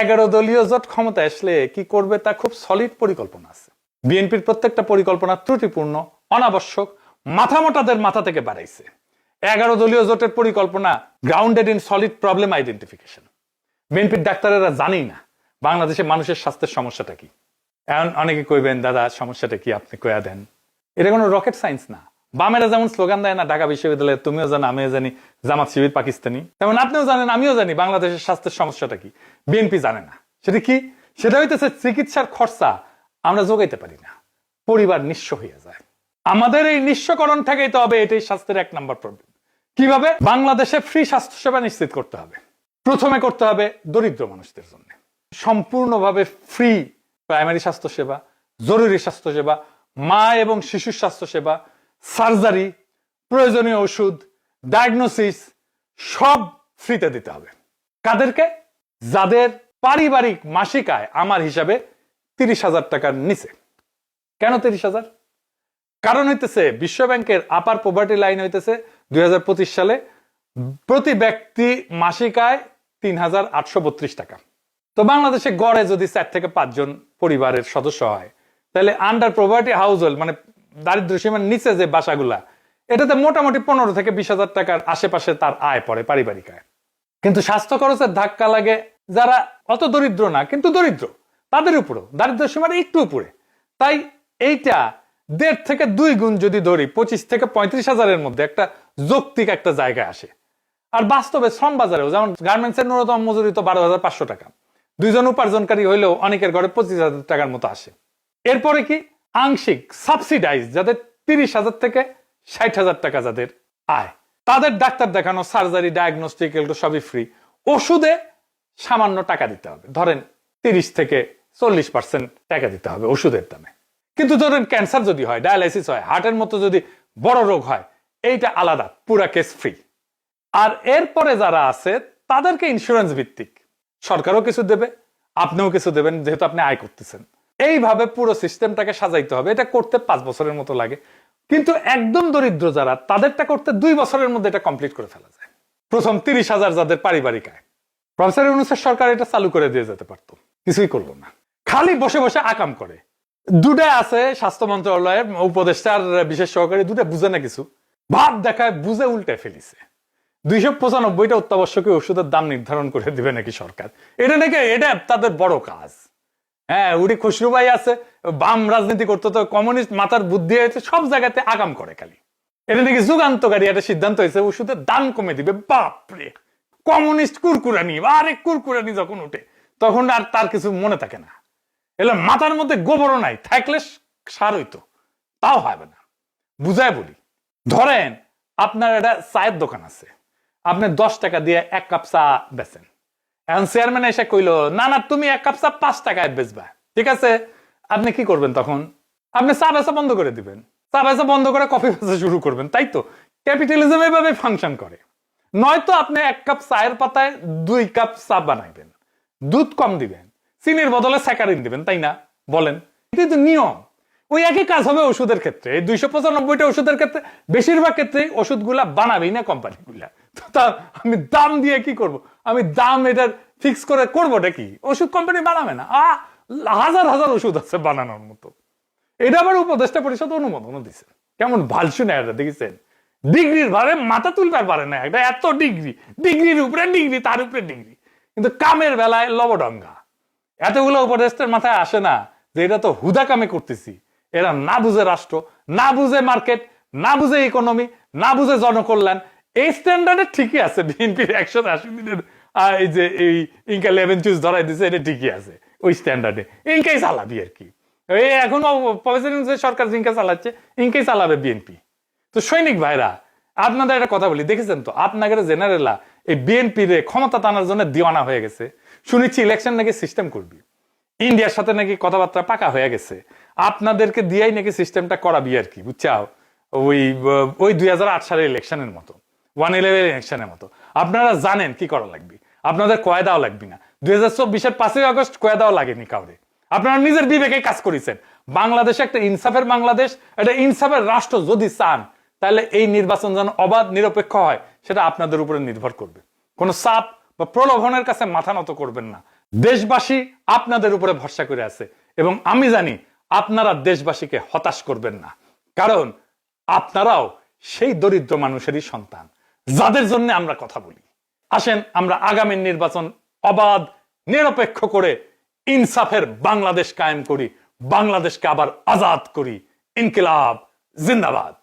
এগারো দলীয় জোট ক্ষমতা আসলে কি করবে তা খুব সলিড পরিকল্পনা আছে। বিএনপির প্রত্যেকটা পরিকল্পনা ত্রুটিপূর্ণ, অনাবশ্যক মাথা মোটাদের মাথা থেকে বাড়াইছে। এগারো দলীয় জোটের পরিকল্পনা grounded in solid problem identification বিএনপির ডাক্তারেরা জানেই না বাংলাদেশে মানুষের স্বাস্থ্যের সমস্যাটা কি। এখন অনেকে কইবেন, দাদা, সমস্যাটা কি? আপনি কয়া দেন। এটা কোনো রকেট সায়েন্স না। বামেরা যেমন স্লোগান দেয় না, ঢাকা বিশ্ববিদ্যালয়ে তুমিও জানো, আমিও জানি, জামাত শিবির পাকিস্তানি। তেমন আপনিও জানেন, আমিও জানি বাংলাদেশের স্বাস্থ্যের সমস্যাটা কি। বিএনপি জানে না। সেটা কি? সেটা হইতেছে চিকিৎসার খরচা আমরা যোগাইতে পারি না। পরিবার নিঃস্ব হয়ে যায়। আমাদের এই নিঃস্বকরণ থেকেই তো হবে, এটাই স্বাস্থ্যের এক নম্বর প্রবলেম কীভাবে? বাংলাদেশে ফ্রি স্বাস্থ্যসেবা নিশ্চিত করতে হবে। প্রথমে করতে হবে দরিদ্র মানুষদের জন্য। সম্পূর্ণভাবে ফ্রি প্রাইমারি স্বাস্থ্যসেবা, জরুরি স্বাস্থ্যসেবা, মা এবং শিশুর স্বাস্থ্যসেবা সার্জারি, প্রয়োজনীয় ওষুধ, ডায়াগনোসিস, সব ফ্রিতে দিতে হবে। কাদেরকে? যাদের পারিবারিক মাসিক আয় আমার হিসাবে তিরিশ হাজার টাকার নিচে। কেন তিরিশ হাজার? কারণ হইতেছে বিশ্ব ব্যাংকের আপার পভার্টি লাইন হইতেছে দুই হাজার পঁচিশ সালে। প্রতি ব্যক্তি মাসিক আয় তিন হাজার আটশো বত্রিশ টাকা। তো বাংলাদেশে গড়ে যদি চার থেকে পাঁচজন পরিবারের সদস্য হয়, তাহলে আন্ডার প্রভার্টি হাউস মানে দারিদ্র সীমার নিচে যে বাসাগুলা, এটাতে মোটামুটি পনেরো থেকে বিশ হাজার টাকার আশেপাশে তার আয় পড়ে পারিবারিক আয়। কিন্তু স্বাস্থ্য খরচের ধাক্কা লাগে যারা অত দরিদ্র না, কিন্তু দরিদ্র। তাদের উপরেও দারিদ্র সীমার একটু উপরে। তাই এইটা দেড় থেকে দুই গুণ যদি ধরি, পঁচিশ থেকে পঁয়ত্রিশ হাজারের মধ্যে একটা যৌক্তিক একটা জায়গায় আসে। আর বাস্তবে শ্রম বাজারেও, যেমন গার্মেন্টস এর ন্যূনতম মজুরি তো বারো হাজার পাঁচশো টাকা। দুইজন উপার্জনকারী হইলেও অনেকের ঘরে পঁচিশ হাজার টাকার মতো আসে। এরপরে কি? আংশিক সাবসিডাইজ যাদের তিরিশ হাজার থেকে ষাট হাজার টাকা যাদের আয়। তাদের ডাক্তার দেখানো সার্জারি ডায়াগনস্টিক এগুলো সবই ফ্রি ওষুধে সামান্য টাকা দিতে হবে। ধরেন তিরিশ থেকে চল্লিশ পার্সেন্ট টাকা দিতে হবে ওষুধের দামে। কিন্তু ধরেন ক্যান্সার যদি হয় ডায়ালাইসিস হয় হার্টের মতো যদি বড় রোগ হয়, এইটা আলাদা, পুরা কেস ফ্রি আর এরপরে যারা আছে, তাদেরকে ইন্স্যুরেন্স ভিত্তিক। সরকারও কিছু দেবে, আপনিও কিছু দেবেন, যেহেতু আপনি আয় করতেছেন। এইভাবে পুরো সিস্টেমটাকে সাজাইতে হবে। এটা করতে পাঁচ বছরের মতো লাগে। কিন্তু একদম দরিদ্র যারা, তাদেরটা করতে দুই বছরের মধ্যে এটা কমপ্লিট করে ফেলা যায়। প্রথম তিরিশ হাজার যাদের পারিবারিক আয়। প্রফেসর ইউনুসের সরকার এটা চালু করে দিয়ে যেতে পারতো। কিছুই করল না। খালি বসে বসে আকাম করে। দুটা আছে স্বাস্থ্য মন্ত্রণালয়ের উপদেষ্টার বিশেষ সহকারী, দুটা বুঝে না কিছু। ভাব দেখায় বুঝে উল্টে ফেলিছে। দুইশো পঁচানব্বইটা অত্যাবশ্যকীয় ওষুধের দাম নির্ধারণ করে দিবে নাকি সরকার? এটা নাকি, এটা তাদের বড় কাজ। হ্যাঁ উড়ি খুশরু ভাই আছে, বাম রাজনীতি করতে তো, কমিউনিস্ট মাথার বুদ্ধি হয়েছে, সব জায়গাতে আগাম করে খালি। এটা নাকি যুগান্তকারী একটা সিদ্ধান্ত হয়েছে, ওষুধের দাম কমে দিবে, বাপরে! কমিউনিস্ট কুরকুরানি, আরে কুরকুরানি যখন উঠে, তখন আর তার কিছু মনে থাকে না। এলে মাথার মধ্যে গোবরও নাই, থাকলে সার হইতো, তাও হবে না। বুঝায় বলি, ধরেন আপনার একটা চায়ের দোকান আছে, আপনি দশ টাকা দিয়ে এক কাপ চা বেচেন। চেয়ারম্যান এসে কইলো, না না, তুমি এক কাপ চা পাঁচ টাকায় বেচবা। ঠিক আছে? আপনি কি করবেন তখন? আপনি চা বেচা বন্ধ করে দিবেন। চা বেচা বন্ধ করে কফি বেচা শুরু করবেন, তাই তো? ক্যাপিটালিজম এইভাবে ফাংশন করে। নয়তো আপনি এক কাপ চায়ের পাতায় দুই কাপ চা বানাইবেন। দুধ কম দিবেন। চিনির বদলে স্যাকারিন দিবেন, তাই না? বলেন। এটাই তো নিয়ম। ওই একই কাজ হবে ওষুধের ক্ষেত্রে। এই দুইশো পঁচানব্বইটা ওষুধের ক্ষেত্রে বেশিরভাগ ক্ষেত্রেই ওষুধগুলা বানাবেই না কোম্পানিগুলা। তো আমি দাম দিয়ে কি করব? আমি দাম এটার ফিক্স করে করবোটা কি? ওষুধ কোম্পানি বানাবে না। আ, হাজার হাজার ওষুধ আছে বানানোর মতো। এটা আবার উপদেষ্টা পরিষদ অনুমোদনও দিছে। কেমন ভালো শুনে এটা দেখেছেন? ডিগ্রির ভারে মাথা তুলতে পারে না। একটা এত ডিগ্রি, ডিগ্রির উপরে ডিগ্রি, তার উপরে ডিগ্রি। কিন্তু কামের বেলায় লবডঙ্গা। এতগুলো উপদেষ্টার মাথায় আসে না যে এটা তো হুদা কামে করতেছি। এরা না বুঝে রাষ্ট্র, না বুঝে মার্কেট না বুঝে ইকোনমি না বুঝে জনকল্যাণ, এই স্ট্যান্ডার্ডে ঠিকই আছে। বিএনপির একশো আশি দিনের এই যে এই ইনকা লেভেন চুজ ধরাই দিছে, এটা ঠিকই আছে ওই স্ট্যান্ডার্ডে ইনকাই চালাবি আর কি। এখন প্রফেসর সরকার ইনকা চালাচ্ছে ইনকাই চালাবে বিএনপি। তো সৈনিক ভাইরা, আপনাদের একটা কথা বলি, দেখেছেন তো? আপনাদের জেনারেলা এই বিএনপি রে ক্ষমতা টানার জন্য দিওয়ানা হয়ে গেছে। শুনেছি ইলেকশন নাকি সিস্টেম করবি। ইন্ডিয়ার সাথে নাকি কথাবার্তা পাকা হয়ে গেছে। আপনাদেরকে দিয়াই নাকি সিস্টেমটা করাবি আর কি, বুঝছাও? ওই ওই দুই সালের ইলেকশনের মতো ওয়ান ইলেভেন ইলেকশনের মতো। আপনারা জানেন কি করা লাগবে। আপনাদের কয়দাও লাগবে না। দুই হাজার চব্বিশের পাঁচই আগস্ট কয়দাও লাগেনি কাউরে। আপনারা নিজের বিবেকে কাজ করেছেন। বাংলাদেশে একটা ইনসাফের বাংলাদেশ, একটা ইনসাফের রাষ্ট্র যদি চান, তাহলে এই নির্বাচন যেন অবাধ, নিরপেক্ষ হয়, সেটা আপনাদের উপরে নির্ভর করবে। কোনো চাপ বা প্রলোভনের কাছে মাথা নত করবেন না। দেশবাসী আপনাদের উপরে ভরসা করে আছে এবং আমি জানি আপনারা দেশবাসীকে হতাশ করবেন না। কারণ আপনারাও সেই দরিদ্র মানুষেরই সন্তান। যাদের জন্য আমরা কথা বলি। আসেন, আমরা আগামী নির্বাচন অবাধ, নিরপেক্ষ করে ইনসাফের বাংলাদেশ কায়েম করি। বাংলাদেশকে আবার আজাদ করি। ইনকিলাব, জিন্দাবাদ।